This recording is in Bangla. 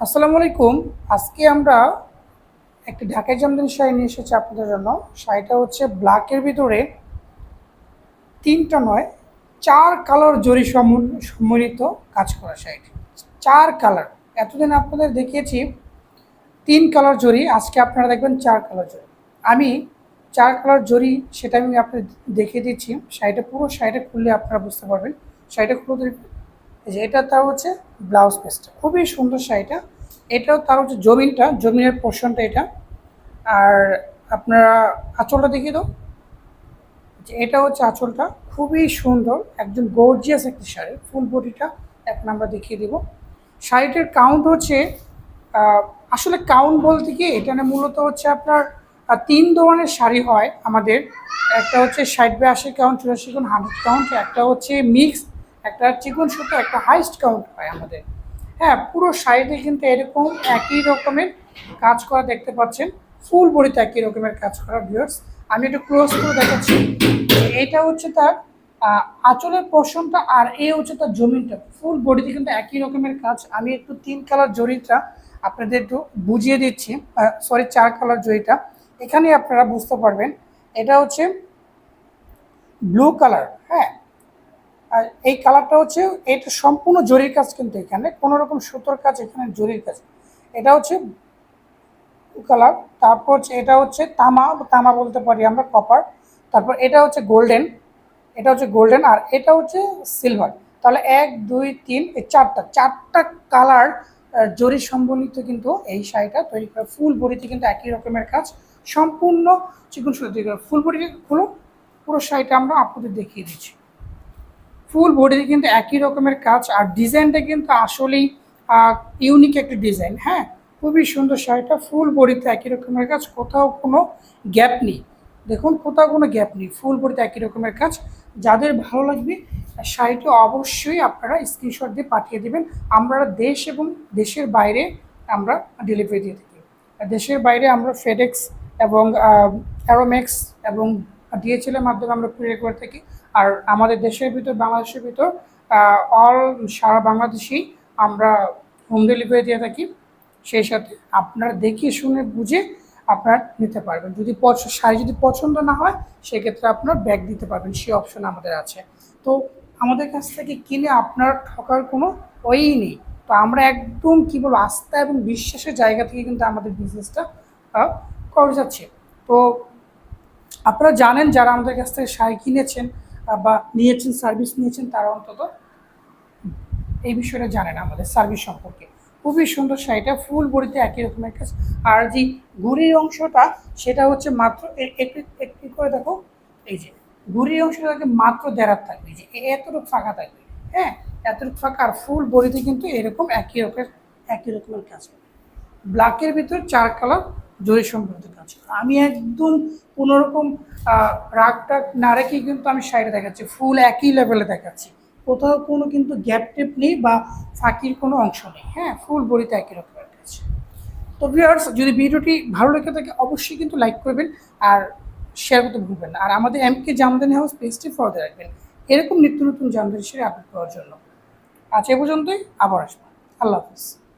আসসালামু আলাইকুম। আজকে আমরা একটি ঢাকাই জামদানি শাড়ি নিয়ে এসেছি আপনাদের জন্য। শাড়িটা হচ্ছে ব্ল্যাকের ভিতরে তিনটা নয়, চার কালার জরি সম্মিলিত কাজ করা শাড়িটি চার কালার এতদিন আপনাদের দেখিয়েছি তিন কালার জরি, আজকে আপনারা দেখবেন চার কালার জরি। আমি চার কালার জরি সেটা আমি আপনাদের দেখিয়ে দিচ্ছি। শাড়িটা পুরো শাড়িটা খুললে আপনারা বুঝতে পারবেন। শাড়িটা খুলে যে এটা তার হচ্ছে ব্লাউজ পিসটা খুবই সুন্দর শাড়িটা। এটাও তার হচ্ছে জমিনটা, জমিনের পোর্শনটা এটা। আর আপনারা আঁচলটা দেখিয়ে দাও। যে এটা হচ্ছে আঁচলটা। খুবই সুন্দর একজন গর্জিয়াস একটি শাড়ি। ফুল বডিটা এখন আমরা দেখিয়ে দিব। শাড়িটার কাউন্ট হচ্ছে আসলে কাউন্ট বলতে কি, এখানে মূলত হচ্ছে আপনার তিন ধরনের শাড়ি হয় আমাদের। একটা হচ্ছে ষাট বাই আশি কাউন্ট চুরাশি কাউন্ট হান্ড্রেড কাউন্ট একটা হচ্ছে মিক্স একটা চিকন সুতো, একটা হাইস্ট কাউন্ট হয় আমাদের। হ্যাঁ পুরো সাইডে কিন্তু এরকম একই রকমের কাজ করা দেখতে পাচ্ছেন। ফুল বডিতে একই রকমের কাজ করা ভিউয়ার্স আমি একটু ক্লোজ করে দেখাচ্ছি। এটা হচ্ছে তার আঁচলের পোর্শনটা আর এ হচ্ছে তার জমিনটা। ফুল বডিতে কিন্তু একই রকমের কাজ। আমি একটু তিন কালার জরিটা আপনাদের একটু বুঝিয়ে দিচ্ছি। সরি চার কালার জরিটা। এখানে আপনারা বুঝতে পারবেন। এটা হচ্ছে ব্লু কালার হ্যাঁ। আর এই কালারটা হচ্ছে, এটা সম্পূর্ণ জরির কাজ কিন্তু এখানে, কোনো রকম সুতোর কাজ এখানে, জরির কাজ। এটা হচ্ছে কালার তারপর হচ্ছে এটা হচ্ছে তামা তামা বলতে পারি আমরা কপার তারপর এটা হচ্ছে গোল্ডেন এটা হচ্ছে গোল্ডেন আর এটা হচ্ছে সিলভার তাহলে এক, দুই, তিন, এই চারটা চারটা কালার জরি সম্বন্ধিত কিন্তু এই শাড়িটা তৈরি করা। ফুল বডিতে কিন্তু একই রকমের কাজ, সম্পূর্ণ চিকন সুতো তৈরি করা ফুল বডি খুলো পুরো শাড়িটা আমরা আপনাদের দেখিয়ে দিচ্ছি। ফুল বডিতে কিন্তু একই রকমের কাজ, আর ডিজাইনটা কিন্তু আসলেই ইউনিক একটা ডিজাইন হ্যাঁ? খুবই সুন্দর শাড়িটা, ফুল বডিতে একই রকমের কাজ, কোথাও কোনো গ্যাপ নেই। দেখুন, কোথাও কোনো গ্যাপ নেই, ফুল বডিতে একই রকমের কাজ। যাদের ভালো লাগবে, শাড়িটি অবশ্যই আপনারা স্ক্রিনশট দিয়ে পাঠিয়ে দেবেন। আমরা দেশ এবং দেশের বাইরে আমরা ডেলিভারি দিয়ে থাকি। দেশের বাইরে আমরা ফেডেক্স এবং অ্যারোমেক্স এবং ডিএচএলের মাধ্যমে আমরা কুরিয়ার করে থাকি। আর আমাদের দেশের ভিতর, বাংলাদেশের ভিতর অল সারা বাংলাদেশেই আমরা হোম ডেলিভারি দিয়ে থাকি। সেই সাথে আপনারা দেখে শুনে বুঝে আপনার নিতে পারবেন। যদি শাড়ি যদি পছন্দ না হয়, সেক্ষেত্রে আপনার ব্যাগ দিতে পারবেন। সেই অপশন আমাদের আছে। তো আমাদের কাছ থেকে কিনে আপনার ঠকার কোনো ওই নেই। তো আমরা একদম কী বলব, আস্থা এবং বিশ্বাসের জায়গা থেকে কিন্তু আমাদের বিজনেসটা করে যাচ্ছে। তো আপনারা জানেন যারা আমাদের কাছ থেকে শাড়ি কিনেছেন বা নিয়েছেন, সার্ভিস নিয়েছেন, তারা অন্তত এই বিষয়টা জানেন আমাদের সার্ভিস সম্পর্কে। খুবই সুন্দর শাড়িটা, ফুল বডিতে একই রকমের কাজ আর যে ঘুড়ির অংশটা, সেটা হচ্ছে মাত্র একটু একটু করে দেখো। এই যে ঘুড়ির অংশটা মাত্র দেড়ার থাকবে। যে এতটুকু ফাঁকা থাকবে। হ্যাঁ এতটুকু ফাঁকা আর ফুল বডিতে কিন্তু এরকম একই রকমের একই রকমের কাজ ব্ল্যাকের ভিতর চার কালার জরি সম্পর্কিত কাজ আমি একদম কোনোরকম রাগ টাগ না রেখেই কিন্তু আমি সাইডে দেখাচ্ছি, ফুল একই লেভেলে দেখাচ্ছি। কোথাও কোনো কিন্তু গ্যাপ টেপ নেই বা ফাঁকির কোনো অংশ নেই হ্যাঁ? ফুল বডিতে একই রকমের কাজ তো ভিউয়ার্স যদি ভিডিওটি ভালো লেগে থাকে, অবশ্যই কিন্তু লাইক করবেন আর শেয়ার করতে ভুলবেন না। আর আমাদের এমকে জামদানি হাউস পেজটি ফলো রাখবেন। এরকম নিত্য নতুন জামদানি সেরে আপডেট পাওয়ার জন্য। আজ এ পর্যন্তই, আবার আসব। আল্লাহ হাফিজ।